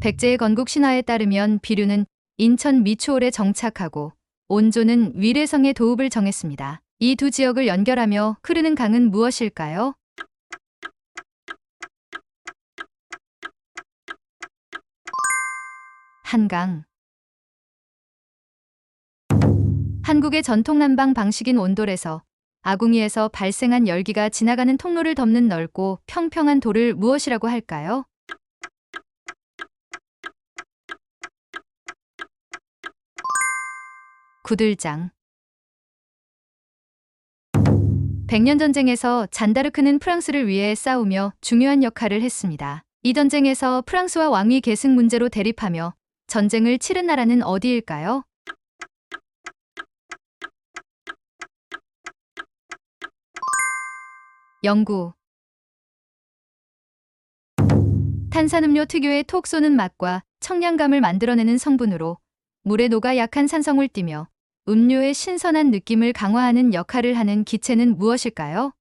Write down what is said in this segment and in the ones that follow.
백제의 건국 신화에 따르면 비류는 인천 미추홀에 정착하고 온조는 위례성의 도읍을 정했습니다. 이 두 지역을 연결하며 흐르는 강은 무엇일까요? 한강. 한국의 전통 난방 방식인 온돌에서 아궁이에서 발생한 열기가 지나가는 통로를 덮는 넓고 평평한 돌을 무엇이라고 할까요? 구들장. 백년 전쟁에서 잔다르크는 프랑스를 위해 싸우며 중요한 역할을 했습니다. 이 전쟁에서 프랑스와 왕위 계승 문제로 대립하며 전쟁을 치른 나라는 어디일까요? 영구. 탄산음료 특유의 톡 쏘는 맛과 청량감을 만들어내는 성분으로 물에 녹아 약한 산성을 띠며 음료의 신선한 느낌을 강화하는 역할을 하는 기체는 무엇일까요?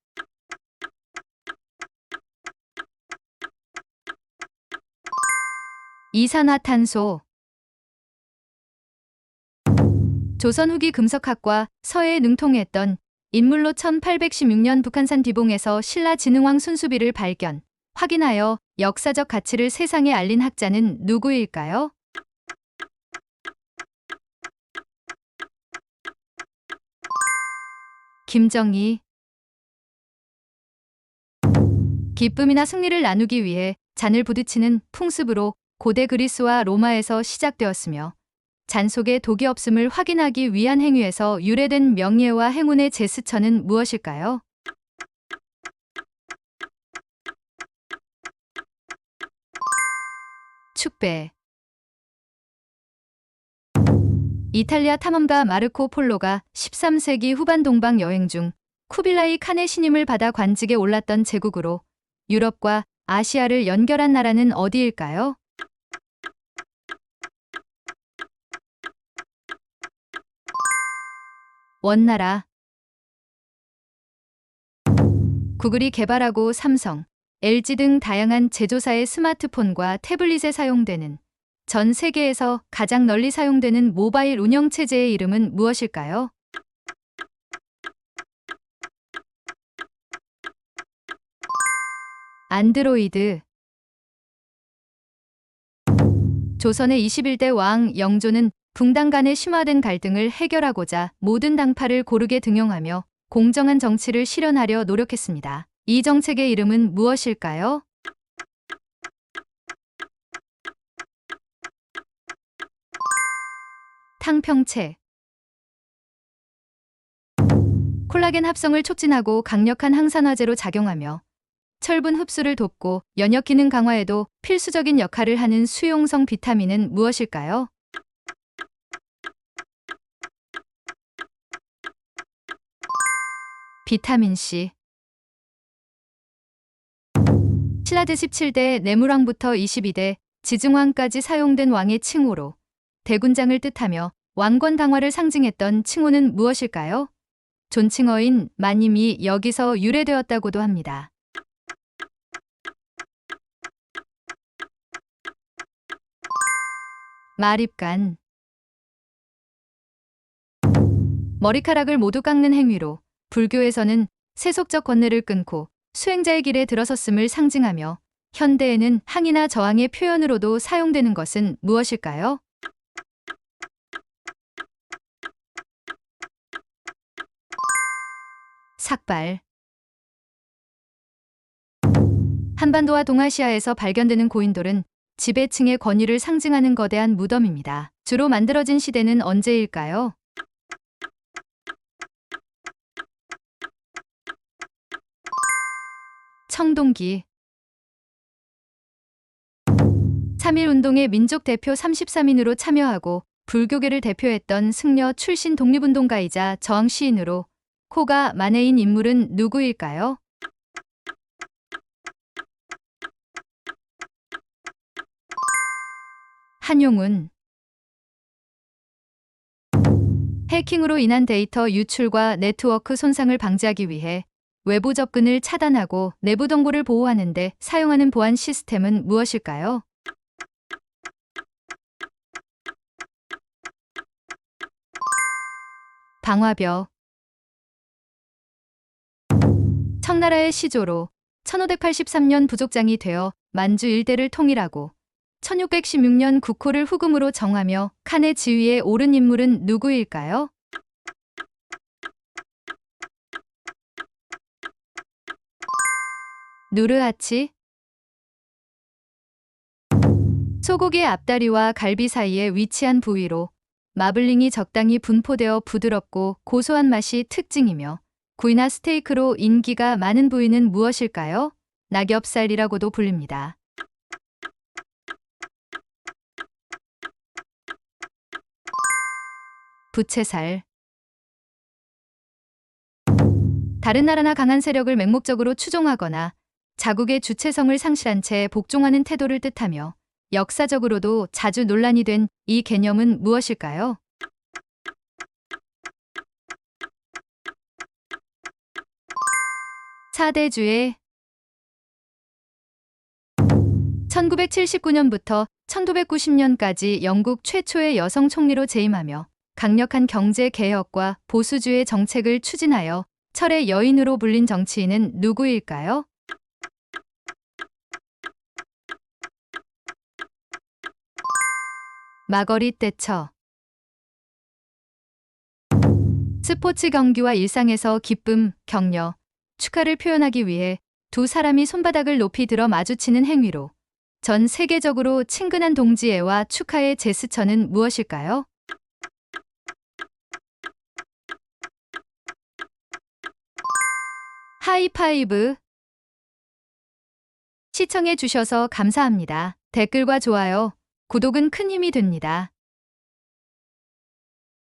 이산화탄소. 조선 후기 금속학과 서해에 능통했던 인물로 1816년 북한산 뒤봉에서 신라 진흥왕 순수비를 발견, 확인하여 역사적 가치를 세상에 알린 학자는 누구일까요? 김정희 기쁨이나 승리를 나누기 위해 잔을 부딪히는 풍습으로 고대 그리스와 로마에서 시작되었으며 잔 속에 독이 없음을 확인하기 위한 행위에서 유래된 명예와 행운의 제스처는 무엇일까요? 축배 이탈리아 탐험가 마르코 폴로가 13세기 후반 동방 여행 중 쿠빌라이 칸의 신임을 받아 관직에 올랐던 제국으로 유럽과 아시아를 연결한 나라는 어디일까요? 원나라 구글이 개발하고 삼성, LG 등 다양한 제조사의 스마트폰과 태블릿에 사용되는 전 세계에서 가장 널리 사용되는 모바일 운영 체제의 이름은 무엇일까요? 안드로이드 조선의 21대 왕 영조는 붕당 간의 심화된 갈등을 해결하고자 모든 당파를 고르게 등용하며 공정한 정치를 실현하려 노력했습니다. 이 정책의 이름은 무엇일까요? 탕평채 콜라겐 합성을 촉진하고 강력한 항산화제로 작용하며 철분 흡수를 돕고 연역 기능 강화에도 필수적인 역할을 하는 수용성 비타민은 무엇일까요? 비타민 C 신라드 17대 내무왕부터 22대 지증왕까지 사용된 왕의 칭호로 대군장을 뜻하며 왕권 당화를 상징했던 칭호는 무엇일까요? 존칭어인 마님이 여기서 유래되었다고도 합니다. 마립간 머리카락을 모두 깎는 행위로 불교에서는 세속적 권뇌를 끊고 수행자의 길에 들어섰음을 상징하며 현대에는 항이나 저항의 표현으로도 사용되는 것은 무엇일까요? 삭발 한반도와 동아시아에서 발견되는 고인돌은 지배층의 권위를 상징하는 거대한 무덤입니다. 주로 만들어진 시대는 언제일까요? 청동기 3.1운동의 민족 대표 33인으로 참여하고 불교계를 대표했던 승려 출신 독립운동가이자 저항 시인으로 코가 만해인 인물은 누구일까요? 한용운 해킹으로 인한 데이터 유출과 네트워크 손상을 방지하기 위해 외부 접근을 차단하고 내부 정보를 보호하는데 사용하는 보안 시스템은 무엇일까요? 방화벽 청나라의 시조로 1583년 부족장이 되어 만주 일대를 통일하고 1616년 국호를 후금으로 정하며 칸의 지위에 오른 인물은 누구일까요? 누르하치 소고기의 앞다리와 갈비 사이에 위치한 부위로 마블링이 적당히 분포되어 부드럽고 고소한 맛이 특징이며 구이나 스테이크로 인기가 많은 부위는 무엇일까요? 낙엽살이라고도 불립니다. 부채살 다른 나라나 강한 세력을 맹목적으로 추종하거나 자국의 주체성을 상실한 채 복종하는 태도를 뜻하며 역사적으로도 자주 논란이 된 이 개념은 무엇일까요? 사대주의 1979년부터 1990년까지 영국 최초의 여성 총리로 재임하며 강력한 경제 개혁과 보수주의 정책을 추진하여 철의 여인으로 불린 정치인은 누구일까요? 마거릿 대처 스포츠 경기와 일상에서 기쁨, 격려, 축하를 표현하기 위해 두 사람이 손바닥을 높이 들어 마주치는 행위로 전 세계적으로 친근한 동지애와 축하의 제스처는 무엇일까요? 하이파이브 시청해 주셔서 감사합니다. 댓글과 좋아요, 구독은 큰 힘이 됩니다.